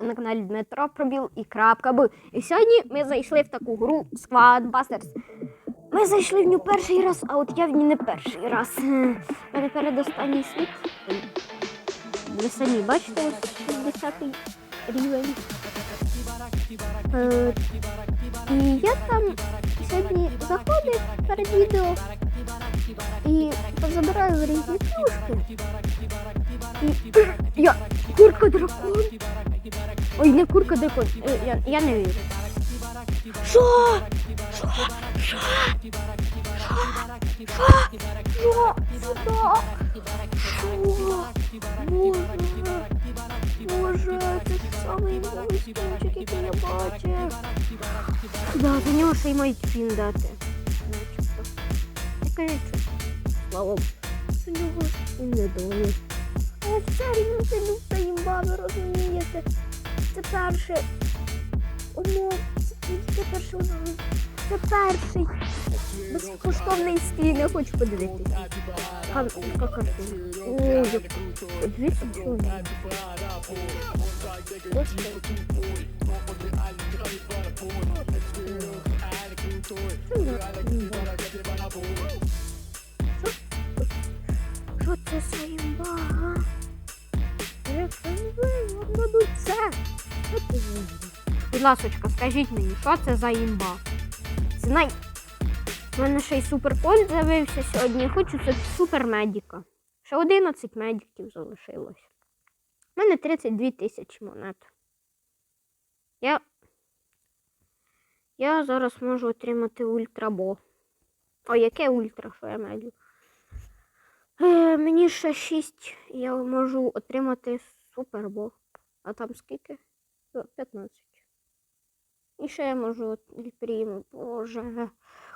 на каналі Дмитро Пробіл і крапка Б. І сьогодні ми зайшли в таку гру Squad Busters. Ми зайшли в нього перший раз, а от я в ній не перший раз. Мене передостанній світ. Ви самі бачите, ось 60 рівень. Е, і я там сьогодні заходив перед відео і позабираю різні плюшки. І я курка дракон. Ой, не курка дракон. Е, Я, я не вірю. Що? Що? Що? Що? Що? Що? Що? Боже. Боже, це ж самий новий скінчик, який я. Да, за нього ще й мають фін дати. Начебто. Богу. За нього і не дали. Але ну це люта імба, ви розумієте. Це перше. Воно, це, воно. Це перший безкоштовний я хочу подивитися. Яка картина. О, як воно. Господи. Це? Що це за імба? а? Як це? Будь ласочка, скажіть мені, що це за імба? Це най... У мене ще й суперполь з'явився сьогодні. Хочу це супермедіка. Ще 11 медиків залишилось. У мене 32 тисячі монет. Я. Я зараз можу отримати ультрабо. О, яке ультра, що я медлю? Е, мені ще 6. Я можу отримати супербо. А там скільки? 15. І ще я можу Ельпріму. Боже.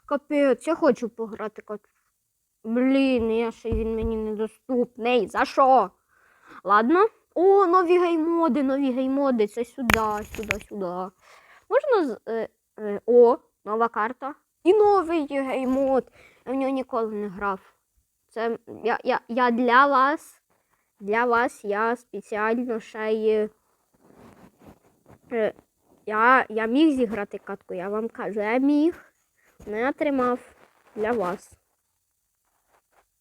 Капець, я хочу пограти. Блін, я ще він мені недоступний. За що? Ладно. О, нові геймоди, нові геймоди. Це сюди, сюди, сюди. Можна з. Е, е, о, нова карта. І новий геймод. Я в нього ніколи не грав. Це я, я, я для вас. Для вас я спеціально ще й. Е, я, я міг зіграти катку, я вам кажу, я міг. Не отримав для вас.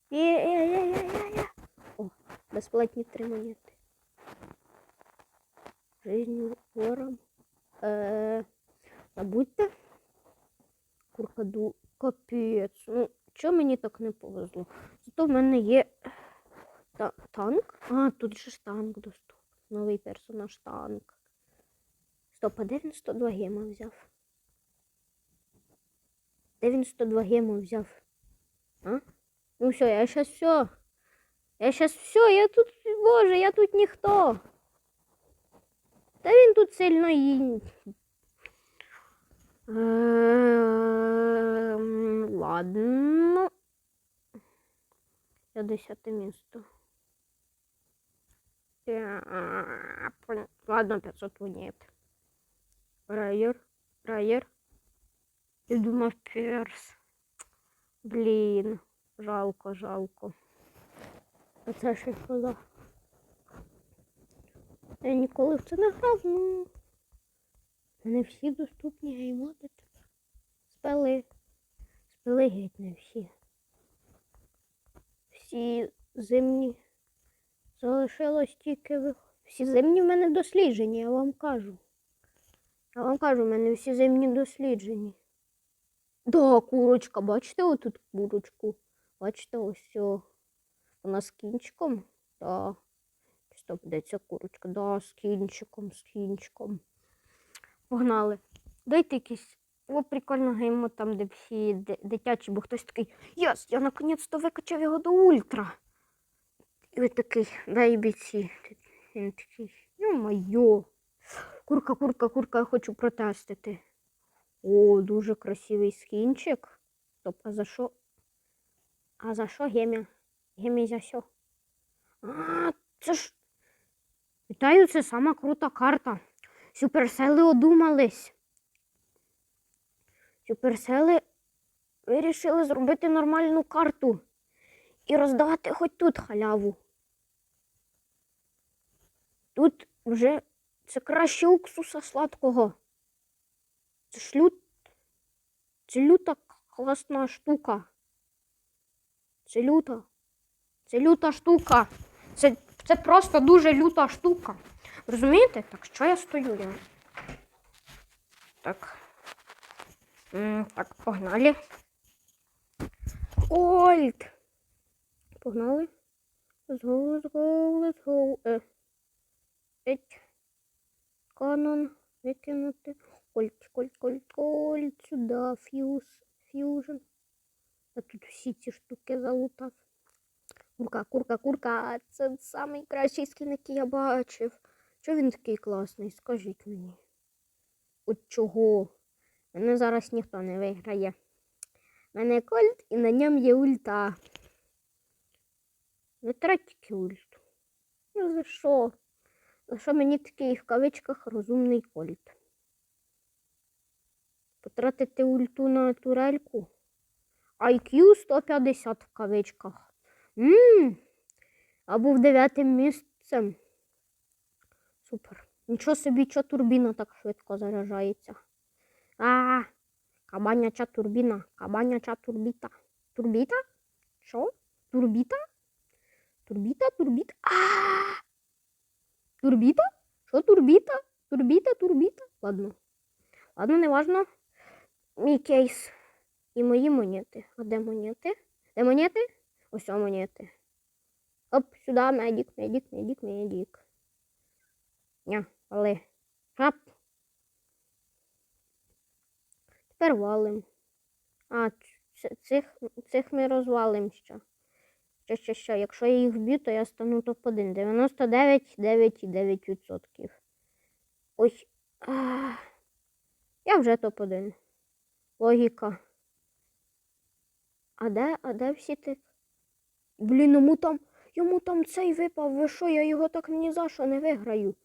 Є-є-є-є-є. О, безплатні три монети. Жизнь вором. Е, забудьте. Куркаду. Капець. Ну, чого мені так не повезло? Зато в мене є та, танк. А, тут же ж танк доступний. Новий персонаж танк. Стоп, а де він 102 гема взяв? Де він 102 гема взяв? А? Ну все, я сейчас все. Я сейчас все, я тут, боже, я тут ніхто. Та він тут сильно і. Ем, Ладно. 50 місто. Пя- Ладно, 500 монет. Райер, райер. Я думав перс. Блін, жалко, жалко. А це ще коли. Я ніколи в це не грав, ну. Не всі доступні геймоди тепер. Спели. Спели геть не всі. Всі зимні. Залишилось тільки всі зимні в мене дослідження, я вам кажу. Я вам кажу, в мене всі зимні дослідження. Да, курочка, бачите отут курочку? Бачите, ось о, вона з кінчиком. Да. Стоп, де ця курочка? Да, з кінчиком, з кінчиком. Погнали. Дайте якийсь. О, прикольно геймо там, де всі дитячі, бо хтось такий, єс, я наконець-то викачав його до ультра. І ви такий, дай біці. Він такий, ну моє. Курка, курка, курка, я хочу протестити. О, дуже красивий скінчик. Стоп, а за що? А за що гемі? Гемі за що? А, це ж. Вітаю, це сама крута карта. Суперсели одумались. Суперсели вирішили зробити нормальну карту і роздавати хоч тут халяву. Тут вже Це краще уксуса сладкого. Це ж лют... Це люта класна штука. Це люта. Це люта штука. Це, це просто дуже люта штука. Розумієте? Так, що я стою? Я... Так. Так, погнали. Ольд. Погнали. Go, let's go. Е. Еть. Канон. Викинути. Кольт, кольт, кольт, кольт. Сюди. Фьюз. Фьюжн. А тут всі ці штуки залутав. Курка, курка, курка. Це найкращий скін, який я бачив. Чого він такий класний? Скажіть мені. От чого? Мене зараз ніхто не виграє. У мене кольт і на ньому є ульта. Не тратьте ульту. Ну за що? За що мені такий в кавичках розумний кольт? Потратити ульту на турельку? IQ 150 в кавичках. Ммм. А був дев'ятим місцем. Супер. Нічого собі, що турбіна так швидко заряджається. А, кабаняча турбіна, кабаняча турбіта. Турбіта? Що? Турбіта? Турбіта, турбіта. А! Турбіта? Що турбіта? Турбіта, турбіта? Ладно. Ладно, не важно. Мій кейс. І мої монети. А де монети? Де монети? Ось монети. Оп, сюди, медик, медик, медик, медик. Ня, але. Хап. Тепер валим. А, цих, цих ми розвалим ще. Що, що, що, якщо я їх вб'ю, то я стану топ-1. 99, 9 і 9%. Ой. А, я вже топ-1. Логіка. А де, а де всі ти? Блін, йому там, йому там цей випав. Ви що, я його так ні за що не виграю.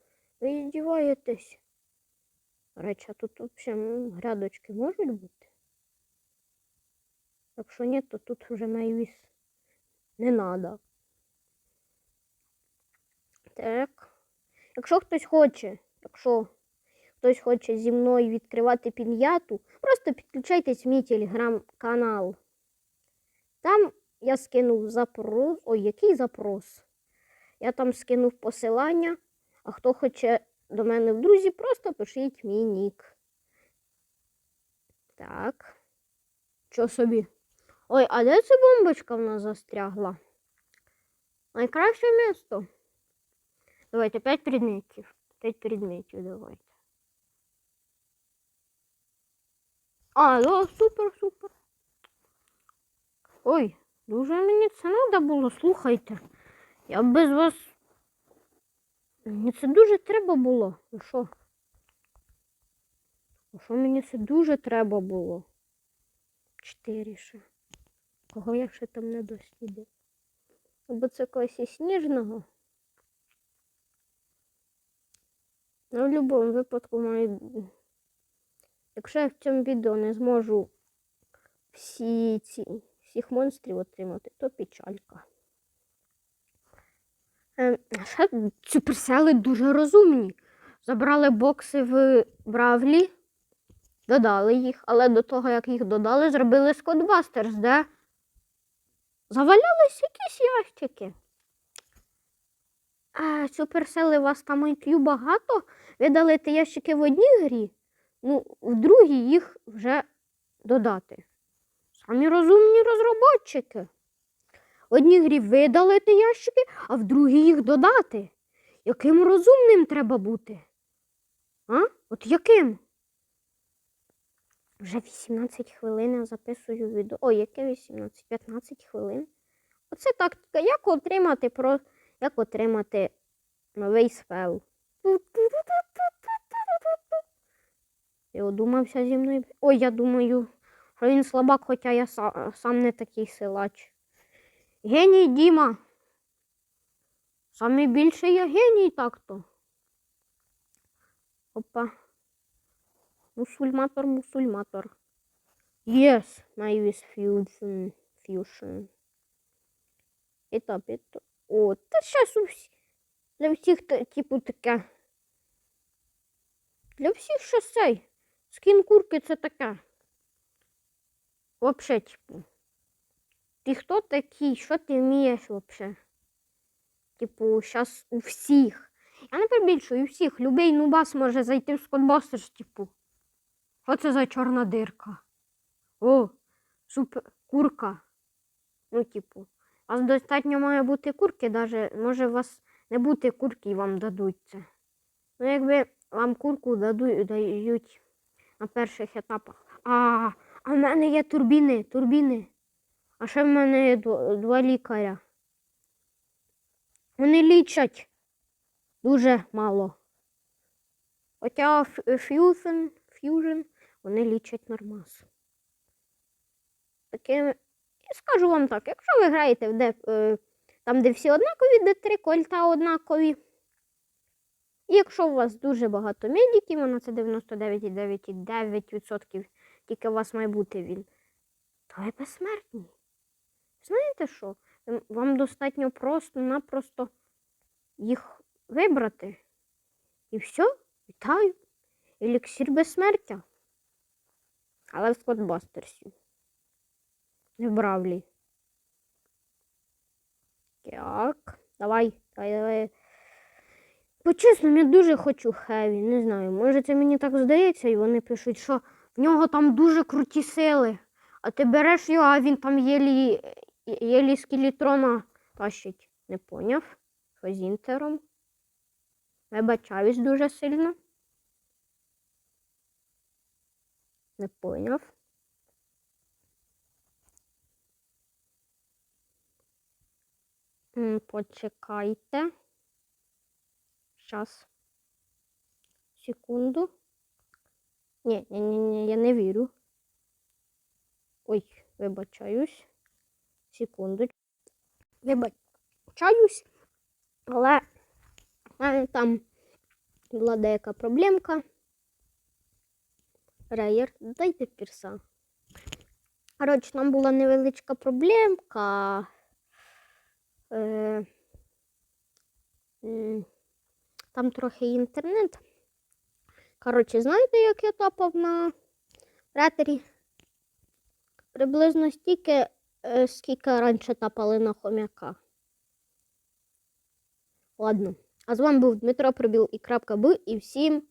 Ви іздіваєтесь. Речі, тут взагалі грядочки можуть бути? Якщо ні, то тут вже найвіс не надо. Так. Якщо хтось хоче, якщо хтось хоче зі мною відкривати пін'яту, просто підключайтесь в мій телеграм-канал. Там я скинув запрос. Ой, який запрос? Я там скинув посилання, а хто хоче до мене в друзі, просто пишіть мій нік. Так. Що собі? Ой, а де ця бомбочка в нас застрягла? Найкраще місто. Давайте п'ять предметів. П'ять предметів давайте. А, да, супер, супер. Ой, дуже мені це треба було, слухайте. Я б без вас. Це дуже треба було. Ну що? Ну що мені це дуже треба було? Чотири ще. Кого я ще там не дослідив? Або це когось із сніжного. Ну, в будь-якому випадку маю. Якщо я в цьому відео не зможу всі ці, всіх монстрів отримати, то печалька. Е, ще суперсели дуже розумні. Забрали бокси в Бравлі, додали їх, але до того, як їх додали, зробили Скотбастерс, де завалялись якісь ящики. А, суперсели, вас там IQ багато. Ви дали ті ящики в одній грі, ну, в другій їх вже додати. Самі розумні розробники. В одній грі видали ті ящики, а в другій їх додати. Яким розумним треба бути? А? От яким? Вже 18 хвилин я записую відео. Ой, яке 18? 15 хвилин. Оце тактика. Як отримати про... Як отримати новий спел? Ти одумався зі мною. Ой, я думаю, що він слабак, хоча я сам не такий силач. Геній Діма. Саме більше я геній так-то. Опа. Мусульматор, мусульматор. Yes, my fusion. Fusion. Етап, етап. О, та щас у всі. Для всіх типу таке. для всіх щось цей. Скін курки це таке. Вообще, типу. Ти хто такий? Що ти вмієш вообще? Типу, зараз у всіх. Я не перебільшую, у всіх. Любий нубас може зайти в скотбастер, типу. Що це за чорна дирка? О, супер курка. Ну, типу, у вас достатньо має бути курки, даже може у вас не бути курки і вам дадуть це. Ну, якби вам курку дадуть, дають на перших етапах. А, а в мене є турбіни, турбіни. А ще в мене є два лікаря. Вони лічать дуже мало. Хоча ф'южн, ф'южн вони лічать нормас. Таким, я скажу вам так, якщо ви граєте де, е, там, де всі однакові, де три кольта однакові. І якщо у вас дуже багато медиків, воно це 99,9%, тільки у вас має бути він, то ви безсмертні. Знаєте що? Вам достатньо просто-напросто їх вибрати. І все, вітаю. Еліксір безсмертя. Але в Скотбастерсі. Не в Бравлі. Так, давай, давай, давай. По-чесному, я дуже хочу Хеві, не знаю. Може це мені так здається, і вони пишуть, що в нього там дуже круті сили. А ти береш його, а він там єлі, єлі скелетрона тащить. Не поняв? Що з інтером? Вибачаюсь дуже сильно. Не поняв. Почекайте. Щас. Секунду. Ні, ні, ні, ні, я не вірю. Ой, вибачаюсь. Секунду. Вибачаюсь. Але там була деяка проблемка. Реєр, дайте пірса. Коротше, там була невеличка проблемка. Е, там трохи інтернет. Коротше, знаєте, як я тапав на ретері? Приблизно стільки, скільки раніше тапали на хомяка. Ладно. А з вами був Дмитро Пробіл і крапка Б. І всім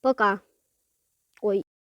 пока.